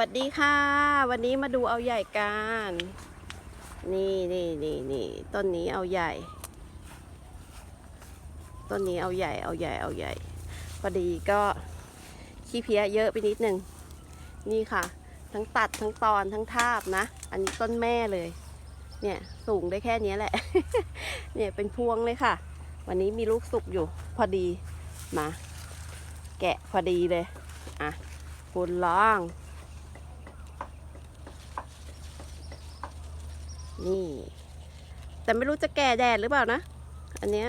สวัสดีค่ะ วันนี้มาดูเอาใหญ่กัน นี่นี่นี่นี่ต้นนี้เอาใหญ่ ต้นนี้เอาใหญ่เอาใหญ่เอาใหญ่พอดีก็ขี้เพี้ยเยอะไปนิดนึง นี่ค่ะ ทั้งตัดทั้งตอนทั้งทาบนะ อันนี้ต้นแม่เลย เนี่ยสูงได้แค่นี้แหละ เนี่ยเป็นพวงเลยค่ะ วันนี้มีลูกสุกอยู่ พอดีมา แกะพอดีเลย อะคุณลอง นี่ แต่ไม่รู้จะแก่แดดหรือเปล่านะ อันเนี้ย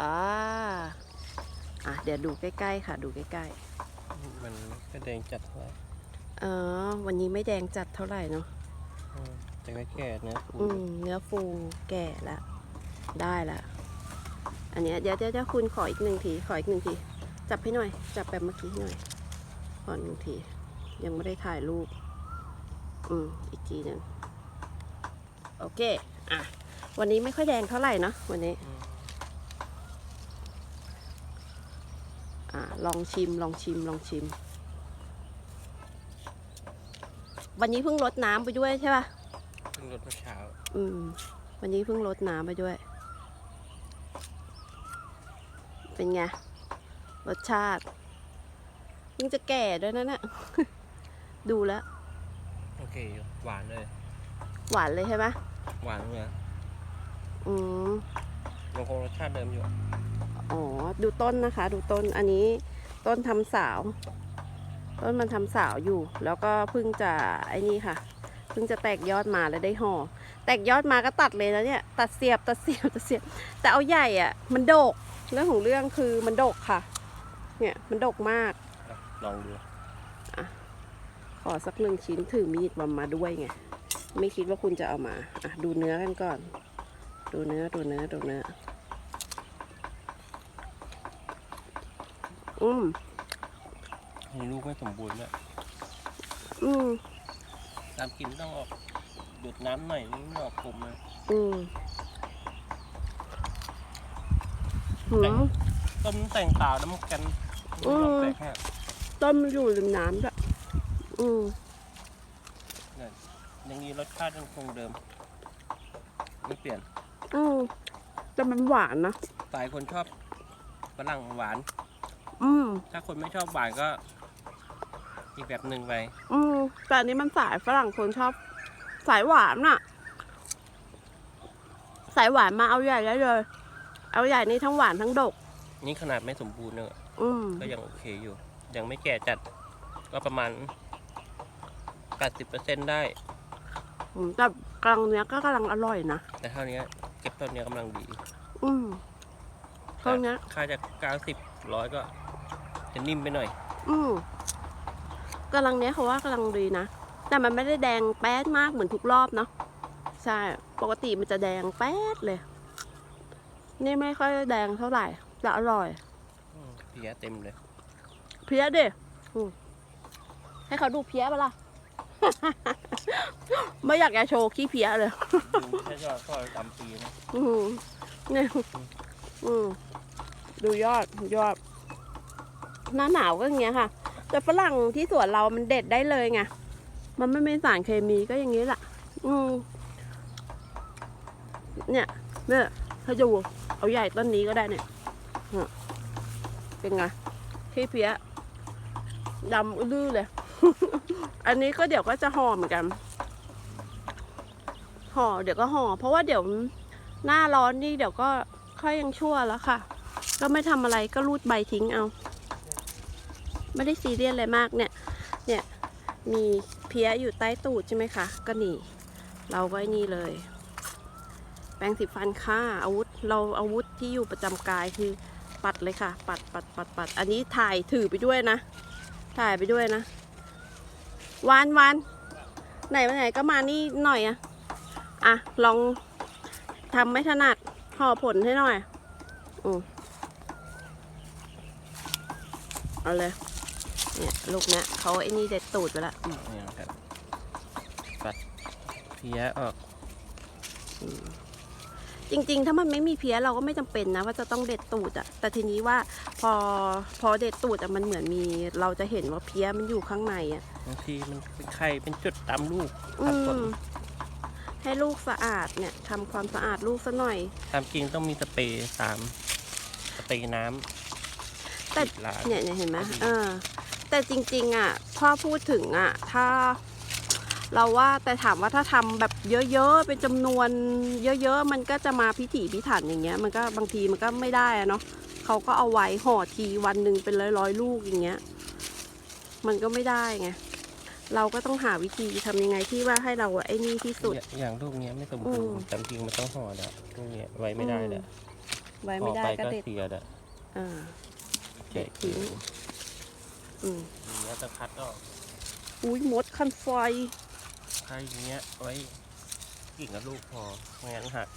อ่าอะเดี๋ยวดูใกล้ๆค่ะ ดูใกล้มันก็แดงจัดเท่าไหร่ๆเออวันนี้ไม่แดงจัดเท่าไหร่เนาะอืมแต่ก็แก่เนื้อฟูอืมเนื้อฟูแก่แล้วได้ละ อันเนี้ยเดี๋ยวเดี๋ยวเดี๋ยวคุณขออีกหนึ่งที ขออีกหนึ่งที จับให้หน่อย จับแบบเมื่อกี้ให้หน่อยขอหนึ่งที ยังไม่ได้ถ่ายรูป อืมอีกทีหนึ่งโอเค อะ วันนี้ไม่ค่อยแดงเท่าไหร่เนาะวันนี้อืมอ่า ลองชิม ลองชิม ลองชิม วันนี้เพิ่งรดน้ำไปด้วยใช่ป่ะ เพิ่งรดเมื่อเช้า อืม วันนี้เพิ่งรดน้ำไปด้วย เป็นไง รสชาติเพิ่งจะแก่ด้วยนะเนี่ยดูแล้วโอ เคอยู่หวานเลย หวานเลยใช่ไหมหวานเลยอืมยังคงรสชาติเดิมอยู่ อ๋อ ดูต้นนะคะ ดูต้น อันนี้ต้นทำสาว ต้นมันทำสาวอยู่ แล้วก็เพิ่งจะไอ้นี่ค่ะ เพิ่งจะแตกยอดมาแล้วได้ห่อ แตกยอดมาก็ตัดเลยนะเนี่ย ตัดเสียบ ตัดเสียบ ตัดเสียบ แต่เอาใหญ่อะ่ะ มันโดก เรื่องของเรื่องคือมันโดกค่ะ เนี่ย มันโดกมากอะลองดู ขอสักหนึ่งชิ้นถือมีดมามาด้วยไง ไม่คิดว่าคุณจะเอามาอะดูเนื้อกันก่อน ดูเนื้อดูเนื้อดูเนื้อ อืมมีลูกไม่สมบูรณ์ด้วยอืมตามกินต้องออกหยดน้ำหน่อยนี่ไม่ออกกลมเลยอืมหืมต้มแต่งตาน้ำกันอืมแตกฮะต้นมันอยู่ริมน้ำด้วย อืมยังมีรสชาติยังคงเดิม ไม่เปลี่ยนอืมแต่มันหวานนะหลายคนชอบฝรั่งหวาน อืมถ้าคนไม่ชอบหวานก็ อีกแบบหนึ่งไปอืมแต่อันนี้มันสายฝรั่งคนชอบ สายหวานน่ะ สายหวานมาเอาใหญ่ได้เลย เอาใหญ่นี่ทั้งหวานทั้งดก นี่ขนาดไม่สมบูรณ์เนี่ยอืมก็ยังโอเคอยู่ ยังไม่แก่จัด ก็ประมาณ 80%ได้ อืมแต่กำลังเนี้ยก็กำลังอร่อยนะ แต่เท่านี้เก็บต้นเนี้ยกำลังดีอืม เท่านี้ ค่าจะ90ร้อยก็ จะนิ่มไปหน่อย อืมกำลังเนี้ยเขาว่ากำลังดีนะ แต่มันไม่ได้แดงแป๊ดมากเหมือนทุกรอบเนาะ ใช่ ปกติมันจะแดงแป๊ดเลย นี่ไม่ค่อยแดงเท่าไหร่แต่อร่อย อืมเพียเต็มเลย เพี้ยดิอืมให้เขาดูเพี้ยปะล่ะ ไม่อยากจะโชว์ขี้เพี้ยเลยดูแค่ยอดก็ดำปีนะอืมเนี่ยอืมดูยอดดูยอด หน้าหนาวก็อย่างเงี้ยค่ะ แต่ฝรั่งที่สวนเรามันเด็ดได้เลยไง มันไม่มีสารเคมีก็อย่างนี้แหละ อืมเนี่ยเนี่ยถ้าดูเอาใหญ่ต้นนี้ก็ได้เนี่ยเนี่ยเป็นไงที่เพี้ยดำอื้อเลย อันนี้ก็เดี๋ยวก็จะห่อเหมือนกันห่อเดี๋ยวก็ห่อเพราะว่าเดี๋ยวหน้าร้อนนี่เดี๋ยวก็ค่อยยังชั่วแล้วค่ะ ก็ไม่ทำอะไรก็รูดใบทิ้งเอา ไม่ได้ซีเรียสอะไรมากเนี่ย เนี่ยมีเพี้ยอยู่ใต้ตูดใช่ไหมคะก็นี่เราก็ไอ้นี่เลย แปรงสีฟันค่ะอาวุธเราอาวุธที่อยู่ประจำกายคือปัดเลยค่ะ ปัดปัดปัดปัดอันนี้ถ่ายถือไปด้วยนะ ถ่ายไปด้วยนะ วานวานไหนมาไหนก็มานี่หน่อยอะอะลองทำไม่ถนัดห่อผลให้หน่อยอืมเอาเลย เนี่ยลูกเนี้ยเขาไอ้นี่เด็ดตูดไปละอืมนี่นะครับปัดเพียออกจริง ๆ ถ้ามันไม่มีเพี้ยเราก็ไม่จำเป็นนะ ว่าจะต้องเด็ดตูดอะแต่ทีนี้ว่า พอพอเด็ดตูดอะมันเหมือนมี เราจะเห็นว่าเพี้ยมันอยู่ข้างในอะบางทีมันเป็นไข่เป็นจุดตามลูกอืครับผมมให้ลูกสะอาดเนี่ยทำความสะอาดลูกซะหน่อย ตามจริงต้องมีสเปรย์สามสเปรย์น้ำแต่ ฉีดลาเนี่ยเนี่ยเห็นไหมก็ดีเออ แต่จริง ๆ อะ พ่อพูดถึงอะ ถ้า เราว่าแต่ถามว่าถ้าทำแบบเยอะๆ เป็นจำนวน เยอะ ๆ มันก็จะมาพิถีพิถันอย่างเงี้ย มันก็บางทีมันก็ไม่ได้อะเนาะ เขาก็เอาไว้ห่อทีวันหนึ่งเป็นร้อยๆลูกอย่างเงี้ย มันก็ไม่ได้ไง เราก็ต้องหาวิธีทำยังไงที่ว่าให้เราไอ้นี่ที่สุดอย่างอย่างลูกเนี้ยไม่สมบูรอืมณ์ตามจริงมันต้องห่อแล้วลูกเนี้ยไว้ไม่ได้แล้วไว้ห่ไม่อได้ไปก็ก็เด็ดเสียแล้วอ่าแกะทิ้งอืมอย่างเงี้ยจะคัดออกอุ้ยมดคันไฟใครอย่างเงี้ยไว้กิ่งกับลูกพอไม่งั้นหัก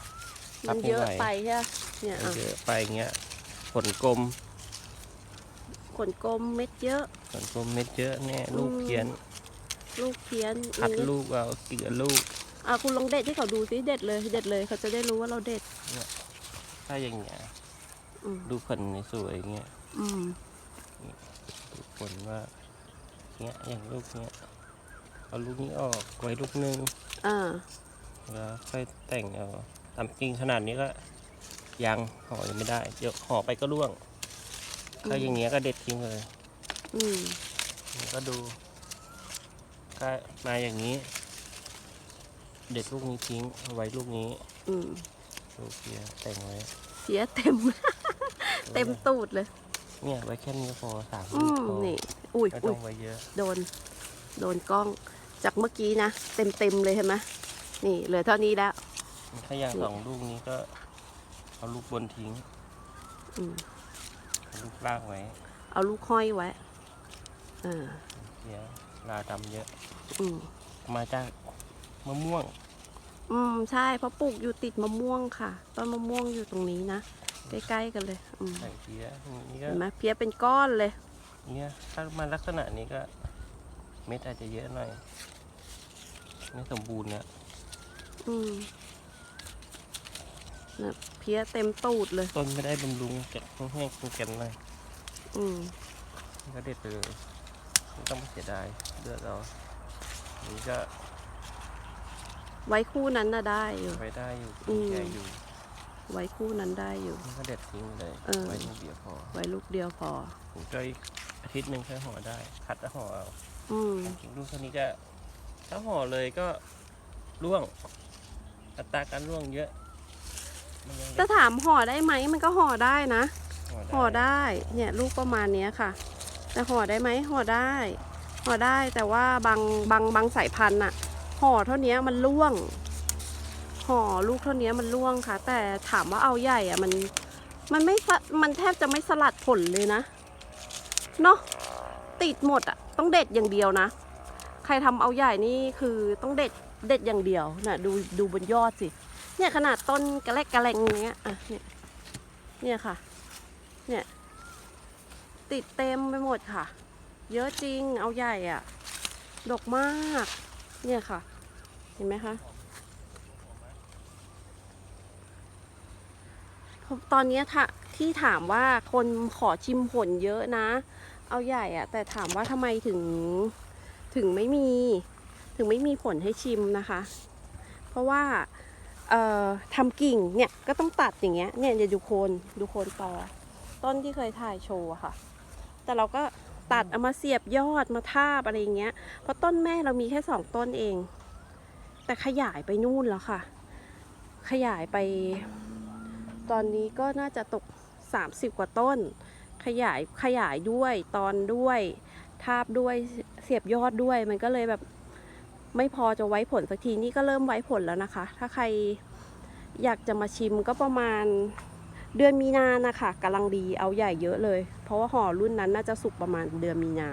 ครัมับนเยอะไม่ไหวไปใช่ไหมเนี่ยมันอะเยอะไปอย่างเงี้ย ผลกลมขนกลมเม็ดเยอะผลกลมเม็ดเยอะแน่ลูกเพี้ยน ลูกเพี้ยนคัดอย่างเงี้ยลูกเอากิ่งกับลูกอะคุณลองเด็ดให้เขาดูสิเด็ดเลยเด็ดเลยเขาจะได้รู้ว่าเราเด็ดถ้าอย่างเงี้ยอืมดูผลในสวยอย่างเงี้ยอืมดูผลว่าเงี้ยอย่างลูกเนี้ยเอาลูกนี้ออกไว้ลูกนึงอ่าแล้วค่อยแต่งเอาตามจริงขนาดนี้ก็ ยังห่อยังไม่ได้ เดี๋ยวห่อไปก็ร่วงอืมถ้าอย่างเงี้ยก็เด็ดทิ้งเลยอืมนี่ก็ดู ก็มาอย่างนี้ เด็ดลูกนี้ทิ้งเอาไว้ลูกนี้อืมลูกเพียแต่งไว้ เสียเต็ม เต็มตูดเลย เนี่ยไว้แค่นี้ก็พอสามอืลูกมพอนี่ อุ้ยไม่อุ้ต้ยองไว้เยอะโดน โดนกล้องจากเมื่อกี้นะ เต็มเต็มๆเลยเห็นไหมนี่เหลือเท่านี้แล้ว ถ้าอย่างสองลูกนี้ก็ เอาลูกบนทิ้งอืมเอาลูกล่างไว้เอาลูกห้อยไว้อ่าเดี๋ยวลาดำเยอะ อืมมาจากมะม่วงอืมใช่เพราะปลูกอยู่ติดมะม่วงค่ะต้นมะม่วงอยู่ตรงนี้นะใกล้ๆกันเลยอืมใส่เพี้ยนี่ก็เห็นไหมเพี้ยเป็นก้อนเลย เนี่ยถ้ามาลักษณะนี้ก็ เม็ดอาจจะเยอะหน่อยไม่สมบูรณ์เนี่ยอืม นะเพี้ยเต็มตูดเลย ต้นไม่ได้บำรุงเก็บแห้งๆกันเลยอืมนี่ก็เด็ดไปเลยไม่ต้องไปเสียดายเลือดเราอันนี่ก็ไว้คู่นั้นน่ะได้อยู่ ไว้ได้อยู่อืม แก่อยู่ไว้คู่นั้นได้อยู่นี่ก็เด็ดทิ้งเลยเออ ไว้ลูกเดียวพอไว้ลูกเดียวพอ ผมก็อีกอาทิตย์หนึ่งแค่ห่อได้ คัดแล้วห่อเอา อืมกินลูกเท่านี้ก็ถ้าห่อเลยก็ร่วง อัตราการร่วงเยอะ มันยังถ้าถามห่อได้ไหมมันก็ห่อได้นะห่อห่อได้เนี่ยลูกประมาณเนี้ยค่ะ แต่ห่อได้ไหมห่อได้ห่อได้แต่ว่าบางบางบางสายพันธุ์อะห่อเท่านี้มันร่วง ห่อลูกเท่านี้มันร่วงค่ะ แต่ถามว่าเอาใหญ่อะมันมันไม่สะมันแทบจะไม่สลัดผลเลยนะเนาะติดหมดอะต้องเด็ดอย่างเดียวนะ ใครทำเอาใหญ่นี่คือต้องเด็ดเด็ดอย่างเดียวน่ะดูดูบนยอดสิ เนี่ยขนาดต้นกระแลกกระแลงอย่างเงี้ยอะเนี่ยเนี่ยค่ะ เนี่ย ติดเต็มไปหมดค่ะ เยอะจริงเอาใหญ่อะดกมาก เนี่ยค่ะ เห็นไหมคะตอนนี้ยถ้าที่ถามว่าคนขอชิมผลเยอะนะ เอาใหญ่อะแต่ถามว่าทำไมถึงถึงไม่มี ถึงไม่มีผลให้ชิมนะคะ เพราะว่า ทำกิ่งเนี่ยก็ต้องตัดอย่างเงี้ยเนี่ยเดี๋ยวดูโคนดูโคนต่อต้นที่เคยถ่ายโชว์ค่ะ แต่เราก็ตัดเอามาเสียบยอดมาทาบอะไรอย่างเงี้ยเพราะต้นแม่เรามีแค่สองต้นเอง แต่ขยายไปนู่นแล้วค่ะ ขยายไป ตอนนี้ก็น่าจะตก 30 กว่าต้น ขยายขยายด้วยตอนด้วย ทาบด้วยเสียบยอดด้วยมันก็เลยแบบ ไม่พอจะไว้ผลสักทีนี่ก็เริ่มไว้ผลแล้วนะคะ ถ้าใครอยากจะมาชิมก็ประมาณเดือนมีนานะคะกำลังดีเอาใหญ่เยอะเลย เพราะว่าห่อรุ่นนั้นน่าจะสุกประมาณเดือนมีนา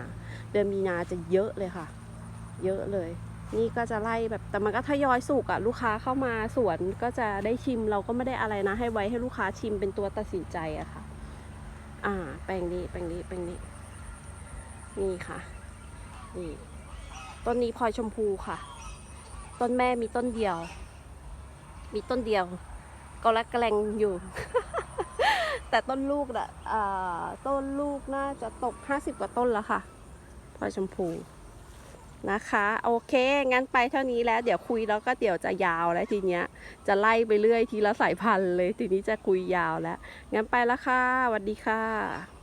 เดือนมีนาจะเยอะเลยค่ะ เยอะเลย นี่ก็จะไล่แบบแต่มันก็ทยอยสุกอะลูกค้าเข้ามาสวนก็จะได้ชิมเราก็ไม่ได้อะไรนะ ให้ไว้ให้ลูกค้าชิมเป็นตัวตัดสินใจอะค่ะ อ่า แปลงนี้แปลงนี้แปลงนี้นี่ค่ะนี่ ต้นนี้พลอยชมพูค่ะ ต้นแม่มีต้นเดียว มีต้นเดียวก็รักกระแลงอยู่ แต่ต้นลูกอะอ่าต้นลูกน่าจะตก 50 กว่าต้นแล้วค่ะพลอยชมพูนะคะ โอเค งั้นไปเท่านี้แล้ว เดี๋ยวคุยแล้วก็เดี๋ยวจะยาวแล้วทีเนี้ย จะไล่ไปเรื่อยทีละสายพันธุ์เลย ทีนี้จะคุยยาวแล้ว งั้นไปล้วค่ะสวัสดีค่ะ